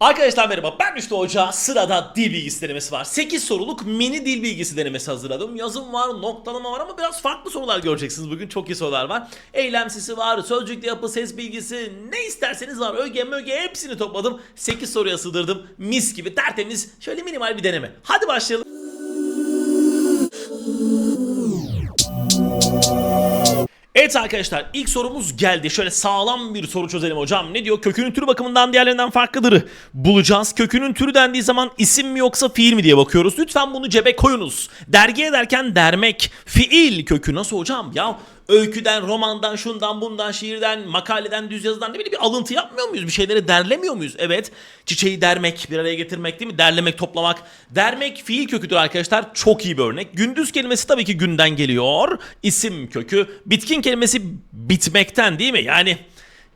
Arkadaşlar merhaba ben Rüştü Hoca. Sırada dil bilgisi denemesi var. 8 soruluk mini dil bilgisi denemesi hazırladım. Yazım var, noktalama var ama biraz farklı sorular göreceksiniz bugün. Çok iyi sorular var. Eylemsisi var, sözcükte yapı, ses bilgisi ne isterseniz var. Öge möge hepsini topladım. 8 soruya sığdırdım. Mis gibi tertemiz şöyle minimal bir deneme. Hadi başlayalım. Evet arkadaşlar ilk sorumuz geldi. Şöyle sağlam bir soru çözelim hocam. Ne diyor? Kökünün türü bakımından diğerlerinden farklıdır. Bulacağız. Kökünün türü dendiği zaman isim mi yoksa fiil mi diye bakıyoruz. Lütfen bunu cebe koyunuz. Dergi ederken dermek. Fiil kökü nasıl hocam? Ya öyküden, romandan, şundan, bundan, şiirden, makaleden, düz yazıdan ne bileyim bir alıntı yapmıyor muyuz? Bir şeyleri derlemiyor muyuz? Evet. Çiçeği dermek, bir araya getirmek değil mi? Derlemek, toplamak. Dermek fiil köküdür arkadaşlar. Çok iyi bir örnek. Gündüz kelimesi tabii ki günden geliyor. İsim kökü. Bitkin kelimesi bitmekten değil mi? Yani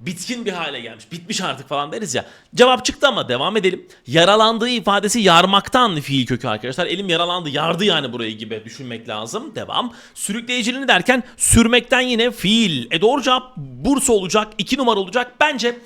bitkin bir hale gelmiş. Bitmiş artık falan deriz ya. Cevap çıktı ama devam edelim. Yaralandığı ifadesi yarmaktan fiil kökü arkadaşlar. Elim yaralandı, yardı yani burayı gibi düşünmek lazım. Devam. Sürükleyiciliğini derken sürmekten yine fiil. E doğru cevap Bursa olacak, 2 numara olacak. Bence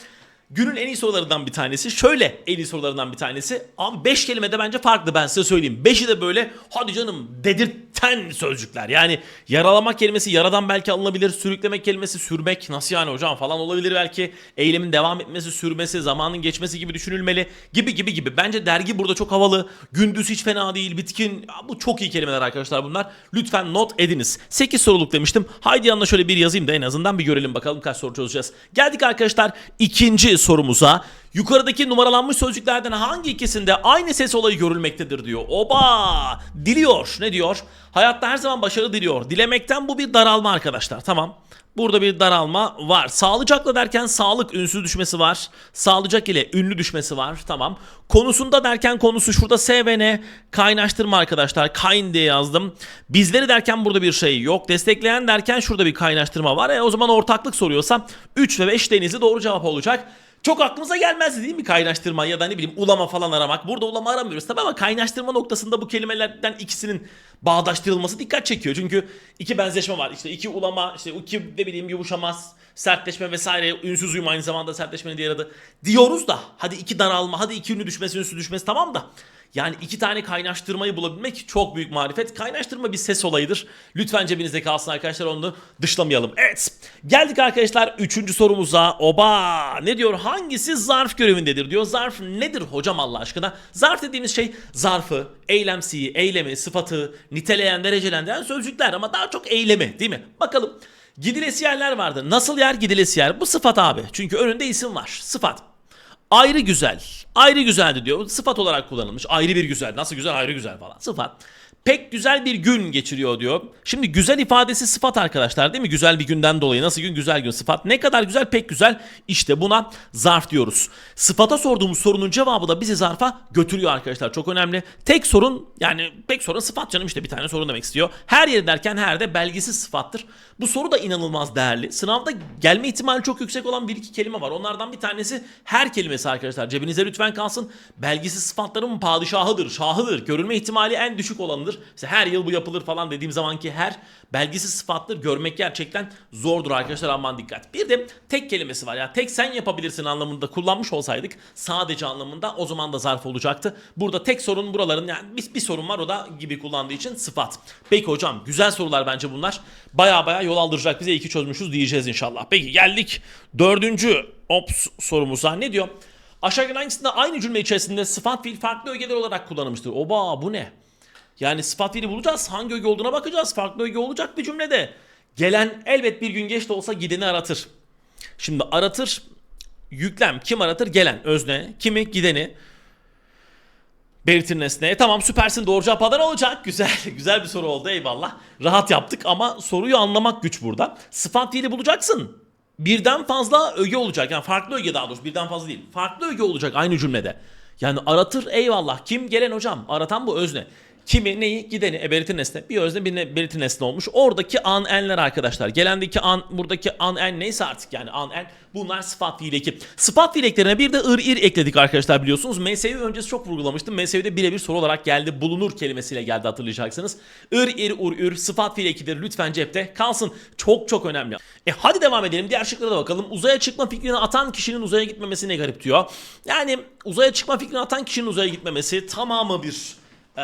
Günün en iyi sorularından bir tanesi. Şöyle en iyi sorularından bir tanesi. Abi 5 kelimede bence farklı ben size söyleyeyim. 5'i de böyle hadi canım dedirten sözcükler. Yani yaralamak kelimesi yaradan belki alınabilir. Sürüklemek kelimesi sürmek nasıl yani hocam falan olabilir belki. Eylemin devam etmesi, sürmesi, zamanın geçmesi gibi düşünülmeli. Gibi gibi gibi. Bence dergi burada çok havalı. Gündüz hiç fena değil. Bitkin. Ya bu çok iyi kelimeler arkadaşlar bunlar. Lütfen not ediniz. 8 soruluk demiştim. Haydi yanına şöyle bir yazayım da en azından bir görelim bakalım kaç soru çözeceğiz. Geldik arkadaşlar ikinci sorumuza. Yukarıdaki numaralanmış sözcüklerden hangi ikisinde aynı ses olayı görülmektedir diyor. Oba! Diliyor. Ne diyor? Hayatta her zaman başarı diliyor. Dilemekten bu bir daralma arkadaşlar. Tamam. Burada bir daralma var. Sağlıcakla derken sağlık ünsüz düşmesi var. Sağlıcak ile ünlü düşmesi var. Tamam. Konusunda derken konusu şurada S ve N kaynaştırma arkadaşlar. Kain diye yazdım. Bizleri derken burada bir şey yok. Destekleyen derken şurada bir kaynaştırma var. E o zaman ortaklık soruyorsa 3 ve 5 denizi doğru cevap olacak. Çok aklımıza gelmezdi değil mi kaynaştırma ya da ne bileyim ulama falan aramak. Burada ulama aramıyoruz tabii ama kaynaştırma noktasında bu kelimelerden ikisinin bağdaştırılması dikkat çekiyor. Çünkü iki benzeşme var. İşte iki ulama, işte iki ne bileyim yumuşamaz, sertleşme vesaire. Ünsüz uyum aynı zamanda sertleşmenin diğer adı. Diyoruz da hadi iki daralma, hadi iki ünlü düşmesi, ünsüz düşmesi tamam da. Yani iki tane kaynaştırmayı bulabilmek çok büyük marifet. Kaynaştırma bir ses olayıdır. Lütfen cebinizde kalsın arkadaşlar onu dışlamayalım. Evet geldik arkadaşlar üçüncü sorumuza. Oba ne diyor hangisi zarf görevindedir diyor. Zarf nedir hocam Allah aşkına? Zarf dediğimiz şey zarfı, eylemsiyi, eylemi, sıfatı, niteleyen, derecelendiren sözcükler ama daha çok eylemi değil mi? Bakalım. Gidilesi yerler vardı. Nasıl yer gidilesi yer? Bu sıfat abi. Çünkü önünde isim var. Sıfat. Ayrı güzel. Ayrı güzeldi diyor. Sıfat olarak kullanılmış. Ayrı bir güzel. Nasıl güzel ayrı güzel falan. Sıfat. Pek güzel bir gün geçiriyor diyor. Şimdi güzel ifadesi sıfat arkadaşlar değil mi? Güzel bir günden dolayı. Nasıl gün güzel gün sıfat. Ne kadar güzel pek güzel. İşte buna zarf diyoruz. Sıfata sorduğumuz sorunun cevabı da bizi zarfa götürüyor arkadaşlar. Çok önemli. Tek sorun yani pek sorun sıfat canım işte bir tane sorun demek istiyor. Her yeri derken her de belgisiz sıfattır. Bu soru da inanılmaz değerli. Sınavda gelme ihtimali çok yüksek olan bir iki kelime var. Onlardan bir tanesi her kelimesi arkadaşlar. Cebinize lütfen kalsın. Belgisiz sıfatların padişahıdır, şahıdır. Görülme ihtimali en düşük olanıdır. İşte her yıl bu yapılır falan dediğim zamanki her belgisiz sıfattır. Görmek gerçekten zordur arkadaşlar aman dikkat. Bir de tek kelimesi var. Yani tek sen yapabilirsin anlamında kullanmış olsaydık sadece anlamında o zaman da zarf olacaktı. Burada tek sorun buraların yani bir, bir sorun var o da gibi kullandığı için sıfat. Peki hocam güzel sorular bence bunlar. Baya baya yol aldıracak bize iki çözmüşüz diyeceğiz inşallah. Peki geldik dördüncü ops sorumuza. Ne diyor? Aşağıdaki hangisinde aynı cümle içerisinde sıfat fiil farklı ögeler olarak kullanılmıştır? Oba bu ne? Yani sıfat fiili bulacağız. Hangi öge olduğuna bakacağız. Farklı öge olacak bir cümlede. Gelen elbet bir gün geç de olsa gideni aratır. Şimdi aratır yüklem kim aratır? Gelen özne. Kimi? Gideni. Belirtir nesne. E tamam süpersin doğru cevap Adana olacak. Güzel güzel bir soru oldu eyvallah. Rahat yaptık ama soruyu anlamak güç burada. Sıfat fiili bulacaksın. Birden fazla öge olacak. Yani farklı öge daha doğrusu birden fazla değil. Farklı öge olacak aynı cümlede. Yani aratır eyvallah. Kim gelen hocam? Aratan bu özne. Kimi neyi gideni e, belirti nesne bir özne bir belirti nesne olmuş. Oradaki an enler arkadaşlar. Gelendeki an buradaki an en neyse artık yani an en bunlar sıfat fiil eki. Sıfat fiil bir de ır ir ekledik arkadaşlar biliyorsunuz. MSV öncesi çok vurgulamıştım. MSV'de birebir soru olarak geldi. Bulunur kelimesiyle geldi hatırlayacaksınız. Ir ir ur ür sıfat fiil ekidir. Lütfen cepte kalsın. Çok çok önemli. E hadi devam edelim. Diğer şıklara da bakalım. Uzaya çıkma fikrini atan kişinin uzaya gitmemesi ne garip diyor. Yani uzaya çıkma fikrini atan kişinin uzaya gitmemesi tamamı bir e,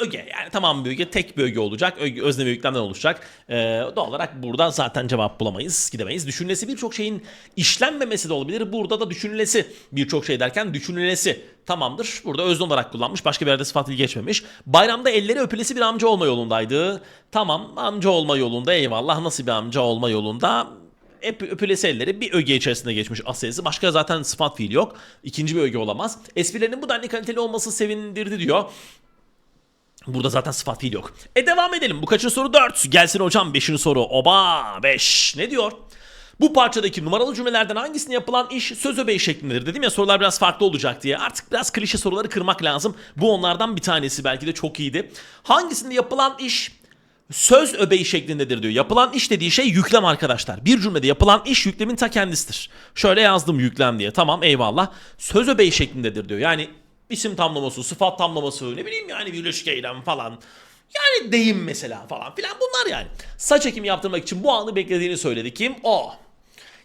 öge yani tamam bir öge tek bir öge olacak. Öge, özne ve oluşacak. Ee, doğal olarak buradan zaten cevap bulamayız gidemeyiz. Düşünülesi birçok şeyin işlenmemesi de olabilir. Burada da düşünülesi birçok şey derken düşünülesi tamamdır. Burada özne olarak kullanmış. Başka bir yerde sıfat dil geçmemiş. Bayramda elleri öpülesi bir amca olma yolundaydı. Tamam amca olma yolunda eyvallah. Nasıl bir amca olma yolunda? Öp, öpülesi elleri bir öge içerisinde geçmiş aselisi. Başka zaten sıfat fiil yok. İkinci bir öge olamaz. Esprilerinin bu denli kaliteli olması sevindirdi diyor. Burada zaten sıfat fiil yok. E devam edelim. Bu kaçıncı soru? 4. Gelsin hocam 5. soru. Oba 5. Ne diyor? Bu parçadaki numaralı cümlelerden hangisini yapılan iş söz öbeği şeklindedir? Dedim ya sorular biraz farklı olacak diye. Artık biraz klişe soruları kırmak lazım. Bu onlardan bir tanesi belki de çok iyiydi. Hangisinde yapılan iş söz öbeği şeklindedir diyor. Yapılan iş dediği şey yüklem arkadaşlar. Bir cümlede yapılan iş yüklemin ta kendisidir. Şöyle yazdım yüklem diye. Tamam eyvallah. Söz öbeği şeklindedir diyor. Yani isim tamlaması, sıfat tamlaması, ne bileyim yani birleşik eylem falan. Yani deyim mesela falan filan bunlar yani. Saç ekimi yaptırmak için bu anı beklediğini söyledi. Kim? O.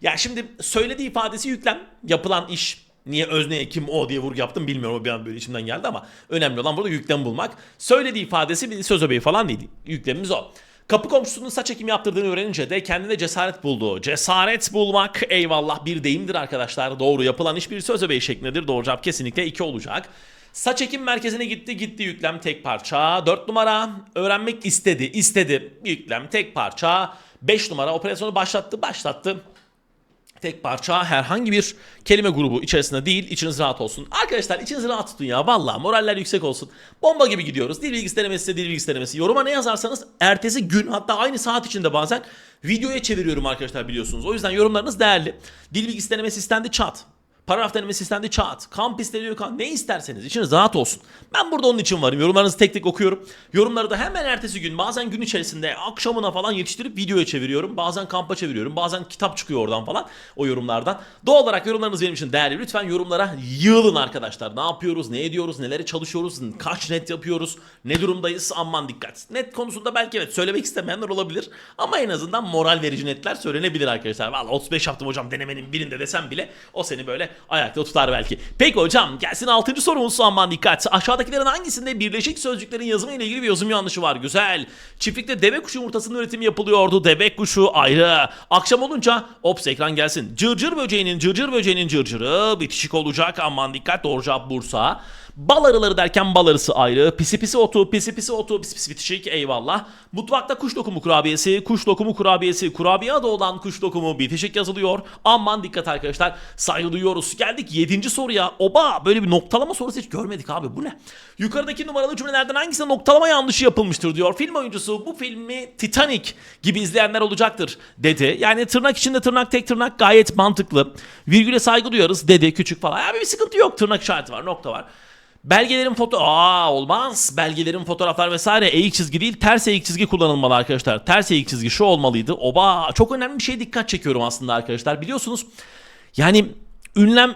Ya şimdi söylediği ifadesi yüklem. Yapılan iş. Niye özneye kim o diye vurgu yaptım bilmiyorum. O bir an böyle içimden geldi ama önemli olan burada yüklem bulmak. Söylediği ifadesi bir söz öbeği falan değil. Yüklemimiz o. Kapı komşusunun saç ekimi yaptırdığını öğrenince de kendine cesaret buldu. Cesaret bulmak eyvallah bir deyimdir arkadaşlar. Doğru yapılan iş bir söz öbeği şeklindedir. Doğru cevap kesinlikle 2 olacak. Saç ekim merkezine gitti gitti yüklem tek parça. 4 numara öğrenmek istedi istedi yüklem tek parça. 5 numara operasyonu başlattı başlattı. Tek parça herhangi bir kelime grubu içerisinde değil içiniz rahat olsun. Arkadaşlar içiniz rahat tutun ya valla moraller yüksek olsun. Bomba gibi gidiyoruz. Dil bilgisi denemesi dil bilgisi denemesi. Yoruma ne yazarsanız ertesi gün hatta aynı saat içinde bazen videoya çeviriyorum arkadaşlar biliyorsunuz. O yüzden yorumlarınız değerli. Dil bilgisi denemesi istendi çat. Paragraf denemesi istendi çat. Kamp isteniyor kamp. Ne isterseniz içiniz rahat olsun. Ben burada onun için varım. Yorumlarınızı tek tek okuyorum. Yorumları da hemen ertesi gün bazen gün içerisinde akşamına falan yetiştirip videoya çeviriyorum. Bazen kampa çeviriyorum. Bazen kitap çıkıyor oradan falan o yorumlardan. Doğal olarak yorumlarınız benim için değerli. Lütfen yorumlara yığılın arkadaşlar. Ne yapıyoruz, ne ediyoruz, nelere çalışıyoruz, kaç net yapıyoruz, ne durumdayız aman dikkat. Net konusunda belki evet söylemek istemeyenler olabilir. Ama en azından moral verici netler söylenebilir arkadaşlar. Valla 35 yaptım hocam denemenin birinde desem bile o seni böyle ayakta tutar belki. Peki hocam gelsin 6. sorumuz aman dikkat. Aşağıdakilerin hangisinde birleşik sözcüklerin yazımı ile ilgili bir yazım yanlışı var? Güzel. Çiftlikte deve kuşu yumurtasının üretimi yapılıyordu. Deve kuşu ayrı. Akşam olunca ops ekran gelsin. Cırcır böceğinin cırcır böceğinin cırcırı bitişik olacak. Aman dikkat doğru cevap Bursa. Bal arıları derken bal arısı ayrı. Pisi pisi otu, pisi pisi otu, pisi pisi bitişik eyvallah. Mutfakta kuş lokumu kurabiyesi, kuş lokumu kurabiyesi, kurabiye adı olan kuş lokumu bitişik yazılıyor. Aman dikkat arkadaşlar saygı duyuyoruz. Geldik 7. soruya. Oba böyle bir noktalama sorusu hiç görmedik abi bu ne? Yukarıdaki numaralı cümlelerden hangisinde noktalama yanlışı yapılmıştır diyor. Film oyuncusu bu filmi Titanic gibi izleyenler olacaktır dedi. Yani tırnak içinde tırnak tek tırnak gayet mantıklı. Virgüle saygı duyuyoruz dedi küçük falan. Ya bir sıkıntı yok tırnak işareti var nokta var. Belgelerin foto Aa olmaz. Belgelerin fotoğraflar vesaire eğik çizgi değil ters eğik çizgi kullanılmalı arkadaşlar. Ters eğik çizgi şu olmalıydı. Oba çok önemli bir şeye dikkat çekiyorum aslında arkadaşlar. Biliyorsunuz yani ünlemle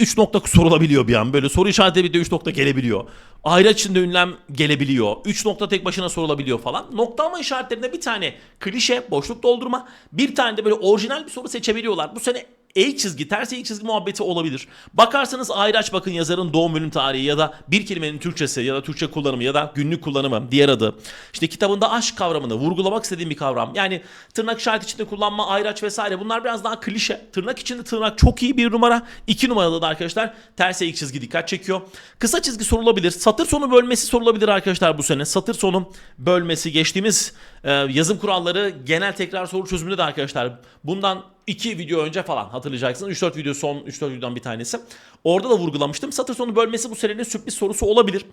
3 nokta sorulabiliyor bir an. Böyle soru işareti bir de 3 nokta gelebiliyor. Ayraç içinde ünlem gelebiliyor. 3 nokta tek başına sorulabiliyor falan. Noktalama işaretlerinde bir tane klişe, boşluk doldurma, bir tane de böyle orijinal bir soru seçebiliyorlar. Bu sene eğik çizgi, ters eğik çizgi muhabbeti olabilir. Bakarsanız ayraç bakın yazarın doğum ölüm tarihi ya da bir kelimenin Türkçesi ya da Türkçe kullanımı ya da günlük kullanımı, diğer adı. İşte kitabında aşk kavramını vurgulamak istediğim bir kavram. Yani tırnak işareti içinde kullanma, ayraç vesaire bunlar biraz daha klişe. Tırnak içinde tırnak çok iyi bir numara. İki numarada da arkadaşlar ters eğik çizgi dikkat çekiyor. Kısa çizgi sorulabilir. Satır sonu bölmesi sorulabilir arkadaşlar bu sene. Satır sonu bölmesi geçtiğimiz e, yazım kuralları genel tekrar soru çözümünde de arkadaşlar bundan 2 video önce falan hatırlayacaksınız. 3-4 video son 3-4 videodan bir tanesi. Orada da vurgulamıştım. Satır sonu bölmesi bu senenin sürpriz sorusu olabilir.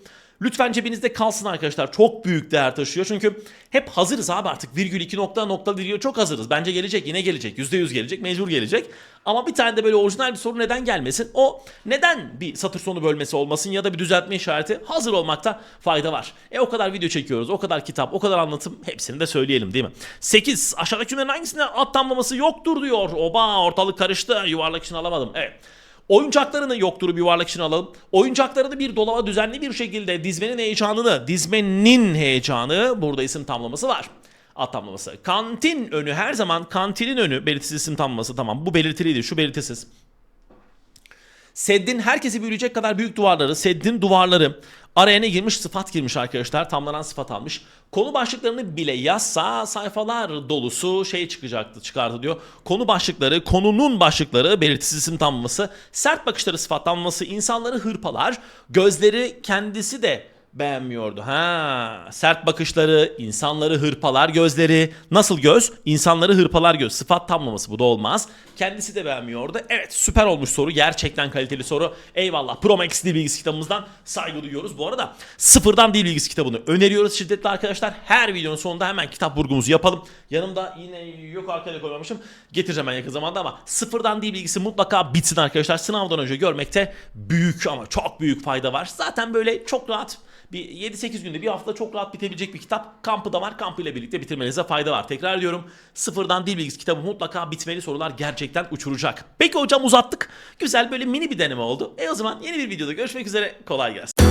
Lütfen cebinizde kalsın arkadaşlar. Çok büyük değer taşıyor. Çünkü hep hazırız abi artık. Virgül iki nokta nokta virgül çok hazırız. Bence gelecek yine gelecek. %100 gelecek. Mecbur gelecek. Ama bir tane de böyle orijinal bir soru neden gelmesin? O neden bir satır sonu bölmesi olmasın ya da bir düzeltme işareti hazır olmakta fayda var. E o kadar video çekiyoruz, o kadar kitap, o kadar anlatım hepsini de söyleyelim değil mi? 8. Aşağıdaki cümlenin hangisinde at tamlaması yoktur diyor. Oba ortalık karıştı. Yuvarlak için alamadım. Evet. Oyuncaklarını yoktur bir yuvarlak için alalım. Oyuncaklarını bir dolaba düzenli bir şekilde dizmenin heyecanını, dizmenin heyecanı burada isim tamlaması var. At tamlaması. Kantin önü her zaman kantinin önü belirtisiz isim tamlaması tamam. Bu belirtiliydi şu belirtisiz. Seddin herkesi büyüleyecek kadar büyük duvarları, Seddin duvarları araya ne girmiş? Sıfat girmiş arkadaşlar. Tamlanan sıfat almış. Konu başlıklarını bile yazsa sayfalar dolusu şey çıkacaktı, çıkardı diyor. Konu başlıkları, konunun başlıkları, belirtisiz isim tamlaması, sert bakışları sıfatlanması, insanları hırpalar, gözleri kendisi de beğenmiyordu. Ha, sert bakışları, insanları hırpalar gözleri. Nasıl göz? İnsanları hırpalar göz. Sıfat tamlaması bu da olmaz. Kendisi de beğenmiyordu. Evet süper olmuş soru. Gerçekten kaliteli soru. Eyvallah. Pro Max Dil Bilgisi kitabımızdan saygı duyuyoruz. Bu arada sıfırdan dil bilgisi kitabını öneriyoruz şiddetle arkadaşlar. Her videonun sonunda hemen kitap vurgumuzu yapalım. Yanımda yine yok arkaya koymamışım. Getireceğim ben yakın zamanda ama sıfırdan dil bilgisi mutlaka bitsin arkadaşlar. Sınavdan önce görmekte büyük ama çok büyük fayda var. Zaten böyle çok rahat bir 7-8 günde bir hafta çok rahat bitebilecek bir kitap. Kampı da var. Kampı ile birlikte bitirmenize fayda var. Tekrar diyorum. Sıfırdan dil bilgisi kitabı mutlaka bitmeli. Sorular gerçekten uçuracak. Peki hocam uzattık. Güzel böyle mini bir deneme oldu. E o zaman yeni bir videoda görüşmek üzere. Kolay gelsin.